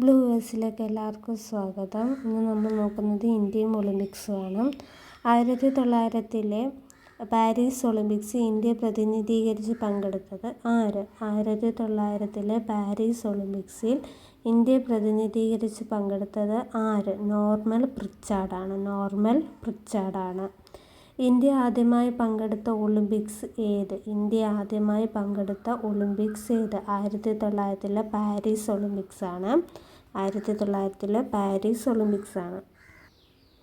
Blue വേഴ്സിലേക്ക് എല്ലാവർക്കും സ്വാഗതം. ഇന്ന് നമ്മൾ നോക്കുന്നത് ഇന്ത്യയും ഒളിമ്പിക്സുമാണ് ആയിരത്തി തൊള്ളായിരത്തിലെ പാരീസ് ഒളിമ്പിക്സ് ഇന്ത്യ പ്രതിനിധീകരിച്ച് പങ്കെടുത്തത് ആര്? ആയിരത്തി തൊള്ളായിരത്തിലെ പാരീസ് ഒളിമ്പിക്സിൽ ഇന്ത്യ പ്രതിനിധീകരിച്ച് പങ്കെടുത്തത് ആര്? നോർമൽ പ്രിച്ചാർഡാണ്. നോർമൽ പ്രിച്ചാർഡാണ്. ഇന്ത്യ ആദ്യമായി പങ്കെടുത്ത ഒളിമ്പിക്സ് ഏത്? ഇന്ത്യ ആദ്യമായി പങ്കെടുത്ത ഒളിമ്പിക്സ് ഏത്? ആയിരത്തി തൊള്ളായിരത്തിലെ പാരീസ് ഒളിമ്പിക്സ് ആണ്. ആയിരത്തി തൊള്ളായിരത്തിലെ പാരീസ് ഒളിമ്പിക്സാണ്.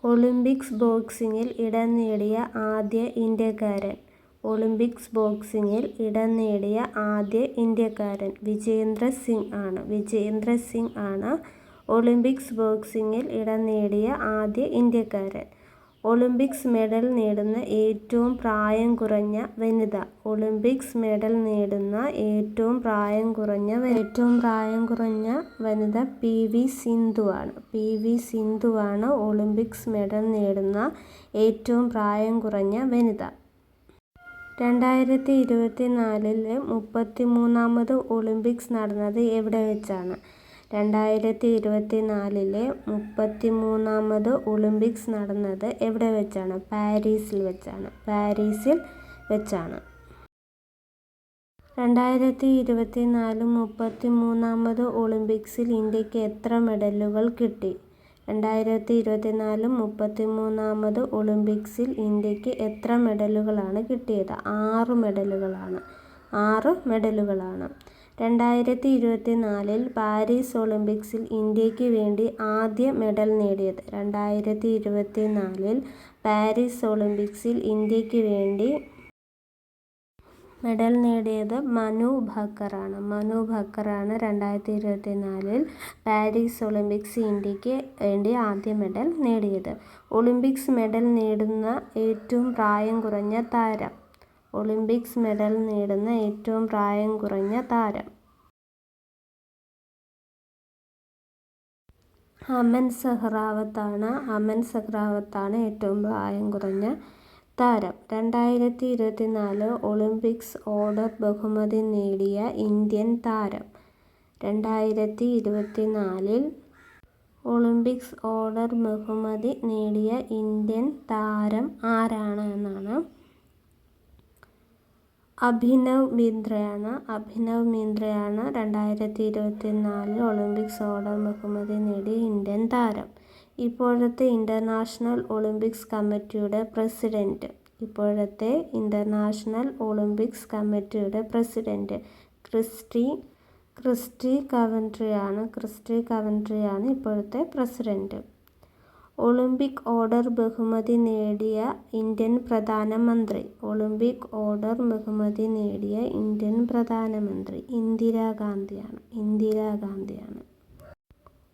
ഒളിമ്പിക്സ് ബോക്സിങ്ങിൽ ഇടം നേടിയ ആദ്യ ഇന്ത്യക്കാരൻ. ഒളിമ്പിക്സ് ബോക്സിങ്ങിൽ ഇടം നേടിയ ആദ്യ ഇന്ത്യക്കാരൻ വിജേന്ദ്ര സിംഗ് ആണ്. വിജേന്ദ്ര സിംഗ് ആണ് ഒളിമ്പിക്സ് ബോക്സിങ്ങിൽ ഇടം നേടിയ ആദ്യ ഇന്ത്യക്കാരൻ. ഒളിമ്പിക്സ് മെഡൽ നേടുന്ന ഏറ്റവും പ്രായം കുറഞ്ഞ വനിത. ഒളിമ്പിക്സ് മെഡൽ നേടുന്ന ഏറ്റവും പ്രായം കുറഞ്ഞ ഏറ്റവും പ്രായം കുറഞ്ഞ വനിത പി വി സിന്ധുവാണ് പി വി സിന്ധുവാണ് ഒളിമ്പിക്സ് മെഡൽ നേടുന്ന ഏറ്റവും പ്രായം കുറഞ്ഞ വനിത. രണ്ടായിരത്തി ഇരുപത്തി നാലിലെ മുപ്പത്തി മൂന്നാമത് ഒളിമ്പിക്സ് നടന്നത് എവിടെ വെച്ചാണ്? രണ്ടായിരത്തി ഇരുപത്തി നാലിലെ മുപ്പത്തി മൂന്നാമത് ഒളിമ്പിക്സ് നടന്നത് എവിടെ വെച്ചാണ്? പാരീസിൽ വെച്ചാണ്. പാരീസിൽ വെച്ചാണ്. രണ്ടായിരത്തി ഇരുപത്തി നാല് മുപ്പത്തി മൂന്നാമത് ഒളിമ്പിക്സിൽ ഇന്ത്യയ്ക്ക് എത്ര മെഡലുകൾ കിട്ടി? രണ്ടായിരത്തി ഇരുപത്തി നാല് മുപ്പത്തി മൂന്നാമത് ഒളിമ്പിക്സിൽ ഇന്ത്യയ്ക്ക് എത്ര മെഡലുകളാണ് കിട്ടിയത്? ആറ് മെഡലുകളാണ്. ആറ് മെഡലുകളാണ്. രണ്ടായിരത്തി ഇരുപത്തി നാലിൽ പാരീസ് ഒളിമ്പിക്സിൽ ഇന്ത്യയ്ക്ക് വേണ്ടി ആദ്യ മെഡൽ നേടിയത്. രണ്ടായിരത്തി ഇരുപത്തി നാലിൽ പാരീസ് ഒളിമ്പിക്സിൽ ഇന്ത്യയ്ക്ക് വേണ്ടി മെഡൽ നേടിയത് മനു ഭക്കറാണ്. മനു ഭക്കറാണ് രണ്ടായിരത്തി ഇരുപത്തി നാലിൽ പാരീസ് ഒളിമ്പിക്സ് ഇന്ത്യയ്ക്ക് വേണ്ടി ആദ്യ മെഡൽ നേടിയത്. ഒളിമ്പിക്സ് മെഡൽ നേടുന്ന ഏറ്റവും പ്രായം കുറഞ്ഞ താരം. ഒളിമ്പിക്സ് മെഡൽ നേടുന്ന ഏറ്റവും പ്രായം കുറഞ്ഞ താരം. അമൻ സഹ്റാവത്താണ് അമൻ സഹ്റാവത്താണ് ഏറ്റവും പ്രായം കുറഞ്ഞ താരം. രണ്ടായിരത്തി ഇരുപത്തി നാല് ഒളിമ്പിക്സ് ഓർഡർ ബഹുമതി നേടിയ ഇന്ത്യൻ താരം. രണ്ടായിരത്തി ഇരുപത്തി നാലിൽ ഒളിമ്പിക്സ് ഓർഡർ ബഹുമതി നേടിയ ഇന്ത്യൻ താരം ആരാണ് എന്നാണ് അഭിനവ് ബിന്ദ്രയാണ് അഭിനവ് ബിന്ദ്രയാണ് രണ്ടായിരത്തി ഇരുപത്തി നാലിൽ ഒളിമ്പിക്സ് ഓർഡർ ബഹുമതി നേടിയ ഇന്ത്യൻ താരം. ഇപ്പോഴത്തെ ഇന്റർനാഷണൽ ഒളിമ്പിക്സ് കമ്മിറ്റിയുടെ പ്രസിഡന്റ് ഇപ്പോഴത്തെ ഇന്റർനാഷണൽ ഒളിമ്പിക്സ് കമ്മിറ്റിയുടെ പ്രസിഡന്റ് ക്രിസ്റ്റി ക്രിസ്റ്റി കവൻട്രിയാണ്. ക്രിസ്റ്റി കവൻട്രിയാണ് ഇപ്പോഴത്തെ പ്രസിഡന്റ് ഒളിമ്പിക് ഓർഡർ ബഹുമതി നേടിയ ഇന്ത്യൻ പ്രധാനമന്ത്രി. ഒളിമ്പിക് ഓർഡർ ബഹുമതി നേടിയ ഇന്ത്യൻ പ്രധാനമന്ത്രി ഇന്ദിരാഗാന്ധിയാണ് ഇന്ദിരാഗാന്ധിയാണ്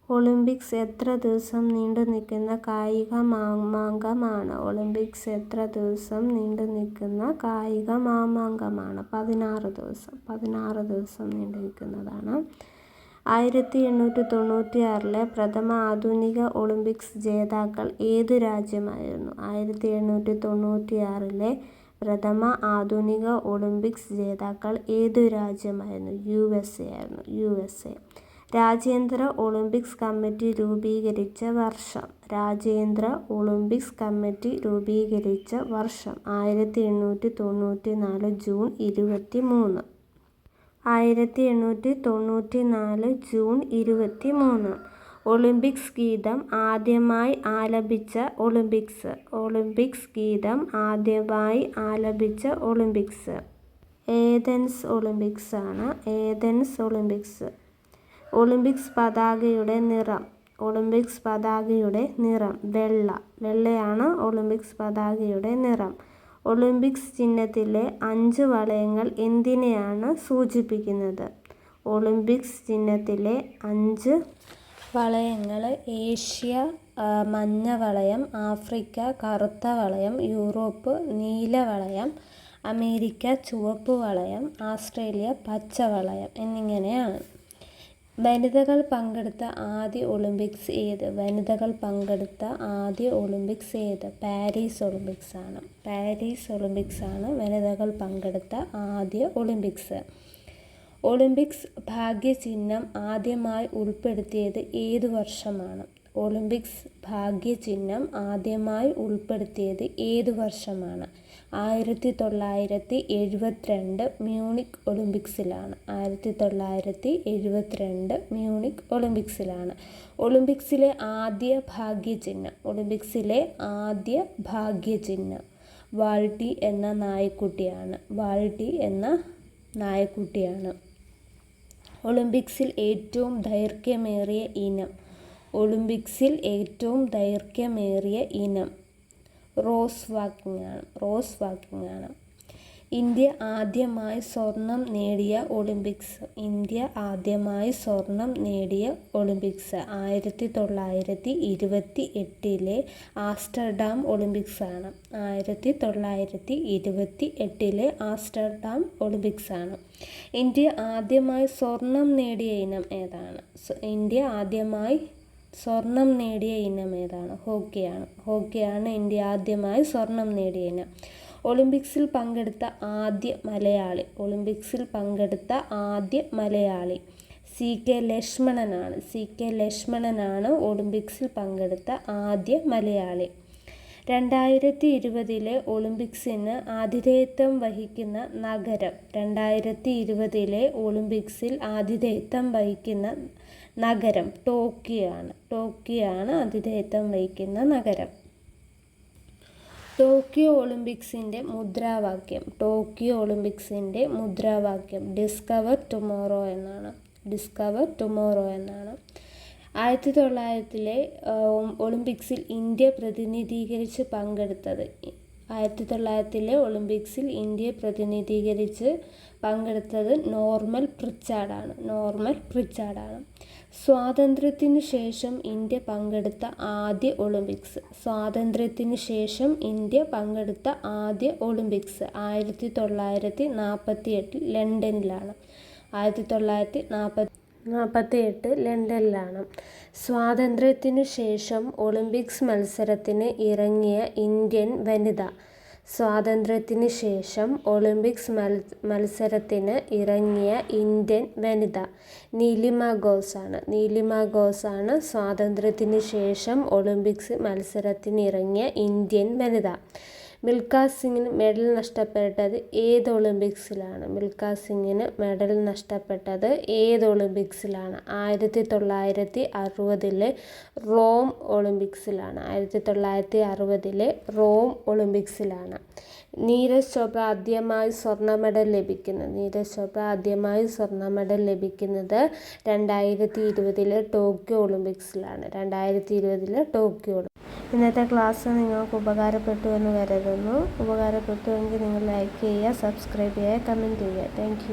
ഒളിമ്പിക്സ് എത്ര ദിവസം നീണ്ടു നിൽക്കുന്ന കായിക മാമാങ്കമാണ് ഒളിമ്പിക്സ് എത്ര ദിവസം നീണ്ടു നിൽക്കുന്ന കായിക മാമാങ്കമാണ്. പതിനാറ് ദിവസം. പതിനാറ് ദിവസം നീണ്ടു നിൽക്കുന്നതാണ് ആയിരത്തി എണ്ണൂറ്റി തൊണ്ണൂറ്റി ആറിലെ പ്രഥമ ആധുനിക ഒളിമ്പിക്സ് ജേതാക്കൾ ഏത് രാജ്യമായിരുന്നു? ആയിരത്തി എണ്ണൂറ്റി തൊണ്ണൂറ്റി ആറിലെ പ്രഥമ ആധുനിക ഒളിമ്പിക്സ് ജേതാക്കൾ ഏതു രാജ്യമായിരുന്നു? യു എസ് എ ആയിരുന്നു യു എസ് എ രാജ്യാന്തര ഒളിമ്പിക്സ് കമ്മിറ്റി രൂപീകരിച്ച വർഷം. രാജ്യാന്തര ഒളിമ്പിക്സ് കമ്മിറ്റി രൂപീകരിച്ച വർഷം. ആയിരത്തി എണ്ണൂറ്റി തൊണ്ണൂറ്റി നാല് ജൂൺ ഇരുപത്തി മൂന്ന് ആയിരത്തി എണ്ണൂറ്റി തൊണ്ണൂറ്റി നാല് ജൂൺ ഇരുപത്തി മൂന്ന് ഒളിമ്പിക്സ് ഗീതം ആദ്യമായി ആലപിച്ച ഒളിമ്പിക്സ്. ഒളിമ്പിക്സ് ഗീതം ആദ്യമായി ആലപിച്ച ഒളിമ്പിക്സ്. ഏതൻസ് ഒളിമ്പിക്സ് ആണ് ഏതൻസ് ഒളിമ്പിക്സ്. ഒളിമ്പിക്സ് പതാകയുടെ നിറം. ഒളിമ്പിക്സ് പതാകയുടെ നിറം. വെള്ള. വെള്ളയാണ് ഒളിമ്പിക്സ് പതാകയുടെ നിറം. ഒളിമ്പിക്സ് ചിഹ്നത്തിലെ അഞ്ച് വളയങ്ങൾ എന്തിനെയാണ് സൂചിപ്പിക്കുന്നത്? ഒളിമ്പിക്സ് ചിഹ്നത്തിലെ അഞ്ച് വളയങ്ങൾ ഏഷ്യ മഞ്ഞ വളയം ആഫ്രിക്ക കറുത്ത വളയം യൂറോപ്പ് നീല വളയം അമേരിക്ക ചുവപ്പ് വളയം ആസ്ട്രേലിയ പച്ച വളയം എന്നിങ്ങനെയാണ്. വനിതകൾ പങ്കെടുത്ത ആദ്യ ഒളിമ്പിക്സ് ഏത്? വനിതകൾ പങ്കെടുത്ത ആദ്യ ഒളിമ്പിക്സ് ഏത്? പാരീസ് ഒളിമ്പിക്സ് ആണ്. പാരീസ് ഒളിമ്പിക്സ് ആണ് വനിതകൾ പങ്കെടുത്ത ആദ്യ ഒളിമ്പിക്സ്. ഒളിമ്പിക്സ് ഭാഗ്യചിഹ്നം ആദ്യമായി ഉൾപ്പെടുത്തിയത് ഏത് വർഷമാണ്? ഒളിമ്പിക്സ് ഭാഗ്യചിഹ്നം ആദ്യമായി ഉൾപ്പെടുത്തിയത് ഏത് വർഷമാണ്? ആയിരത്തി തൊള്ളായിരത്തി എഴുപത്തിരണ്ട് മ്യൂണിക് ഒളിമ്പിക്സിലാണ്. ആയിരത്തി തൊള്ളായിരത്തി എഴുപത്തിരണ്ട് മ്യൂണിക് ഒളിമ്പിക്സിലാണ്. ഒളിമ്പിക്സിലെ ആദ്യ ഭാഗ്യചിഹ്നം ഒളിമ്പിക്സിലെ ആദ്യ ഭാഗ്യചിഹ്നം വാൾട്ടി എന്ന നായക്കുട്ടിയാണ്. വാൾട്ടി എന്ന നായക്കുട്ടിയാണ്. ഒളിമ്പിക്സിൽ ഏറ്റവും ദൈർഘ്യമേറിയ ഇനം ഒളിമ്പിക്സിൽ ഏറ്റവും ദൈർഘ്യമേറിയ ഇനം റോസ് വാക്കിംഗ് ആണ് റോസ് വാക്കിംഗ് ആണ് ഇന്ത്യ ആദ്യമായി സ്വർണം നേടിയ ഒളിമ്പിക്സ് ഇന്ത്യ ആദ്യമായി സ്വർണം നേടിയ ഒളിമ്പിക്സ് ആയിരത്തി തൊള്ളായിരത്തി ഇരുപത്തി എട്ടിലെ ആസ്റ്റർഡാം ഒളിമ്പിക്സ് ആണ് ആയിരത്തി തൊള്ളായിരത്തി ഇരുപത്തി എട്ടിലെ ആസ്റ്റർഡാം ആണ് ഇന്ത്യ ആദ്യമായി സ്വർണം നേടിയ ഇനം ഏതാണ്? ഇന്ത്യ ആദ്യമായി സ്വർണം നേടിയ ഇനം ഏതാണ്? ഹോക്കിയാണ്. ഹോക്കിയാണ് ഇന്ത്യ ആദ്യമായി സ്വർണം നേടിയ ഇനം. ഒളിമ്പിക്സിൽ പങ്കെടുത്ത ആദ്യ മലയാളി. ഒളിമ്പിക്സിൽ പങ്കെടുത്ത ആദ്യ മലയാളി സി കെ ലക്ഷ്മണനാണ്. സി കെ ലക്ഷ്മണനാണ് ഒളിമ്പിക്സിൽ പങ്കെടുത്ത ആദ്യ മലയാളി. രണ്ടായിരത്തി ഇരുപതിലെ ഒളിമ്പിക്സിന് ആതിഥേയത്വം വഹിക്കുന്ന നഗരം. രണ്ടായിരത്തി ഇരുപതിലെ ഒളിമ്പിക്സിൽ ആതിഥേയത്വം വഹിക്കുന്ന നഗരം. ടോക്കിയാണ്. ടോക്കിയാണ് ആതിഥേയത്വം വഹിക്കുന്ന നഗരം. ടോക്കിയോ ഒളിമ്പിക്സിന്റെ മുദ്രാവാക്യം. ടോക്കിയോ ഒളിമ്പിക്സിന്റെ മുദ്രാവാക്യം. ഡിസ്കവർ ടുമോറോ എന്നാണ്. ഡിസ്കവർ ടുമോറോ എന്നാണ്. ആയിരത്തി തൊള്ളായിരത്തിലെ ഒളിമ്പിക്സിൽ ഇന്ത്യ പ്രതിനിധീകരിച്ച് പങ്കെടുത്തത്. ആയിരത്തി തൊള്ളായിരത്തിലെ ഒളിമ്പിക്സിൽ ഇന്ത്യയെ പ്രതിനിധീകരിച്ച് പങ്കെടുത്തത് നോർമൽ പ്രിച്ചാർഡാണ്. നോർമൽ പ്രിച്ചാർഡാണ്. സ്വാതന്ത്ര്യത്തിനു ശേഷം ഇന്ത്യ പങ്കെടുത്ത ആദ്യ ഒളിമ്പിക്സ്. സ്വാതന്ത്ര്യത്തിനു ശേഷം ഇന്ത്യ പങ്കെടുത്ത ആദ്യ ഒളിമ്പിക്സ് ആയിരത്തി തൊള്ളായിരത്തി നാൽപ്പത്തി എട്ടിൽ ലണ്ടനിലാണ്. ആയിരത്തി തൊള്ളായിരത്തി നാൽപ്പത്തി നാൽപ്പത്തി എട്ട് ലണ്ടനിലാണ്. സ്വാതന്ത്ര്യത്തിനു ശേഷം ഒളിമ്പിക്സ് മത്സരത്തിന് ഇറങ്ങിയ ഇന്ത്യൻ വനിത. സ്വാതന്ത്ര്യത്തിന് ശേഷം ഒളിമ്പിക്സ് മത്സരത്തിന് ഇറങ്ങിയ ഇന്ത്യൻ വനിത നീലിമ ഘോഷാണ് നീലിമ ഘോഷാണ് സ്വാതന്ത്ര്യത്തിന് ശേഷം ഒളിമ്പിക്സ് മത്സരത്തിന് ഇറങ്ങിയ ഇന്ത്യൻ വനിത. മിൽഖ സിംഗിന് മെഡൽ നഷ്ടപ്പെട്ടത് ഏത് ഒളിമ്പിക്സിലാണ്? മിൽഖാ സിംഗിന് മെഡൽ നഷ്ടപ്പെട്ടത് ഏത് ഒളിമ്പിക്സിലാണ്? ആയിരത്തി തൊള്ളായിരത്തി അറുപതിലെ റോം ഒളിമ്പിക്സിലാണ്. ആയിരത്തി തൊള്ളായിരത്തി അറുപതിലെ റോം ഒളിമ്പിക്സിലാണ്. നീരജ് ചോപ്ര ആദ്യമായി സ്വർണ മെഡൽ ലഭിക്കുന്നത്. നീരജ് ചോപ്ര ആദ്യമായി സ്വർണ മെഡൽ ലഭിക്കുന്നത് രണ്ടായിരത്തി ഇരുപതിലെ ടോക്കിയോ ഒളിമ്പിക്സിലാണ്. രണ്ടായിരത്തി ഇരുപതിലെ ടോക്കിയോ ഇന്നത്തെ ക്ലാസ് നിങ്ങൾക്ക് ഉപകാരപ്പെട്ടു എന്ന് കരുതുന്നു. ഉപകാരപ്പെട്ടുവെങ്കിൽ നിങ്ങൾ ലൈക്ക് ചെയ്യുക സബ്സ്ക്രൈബ് ചെയ്യുക കമന്റ് ചെയ്യുക. താങ്ക്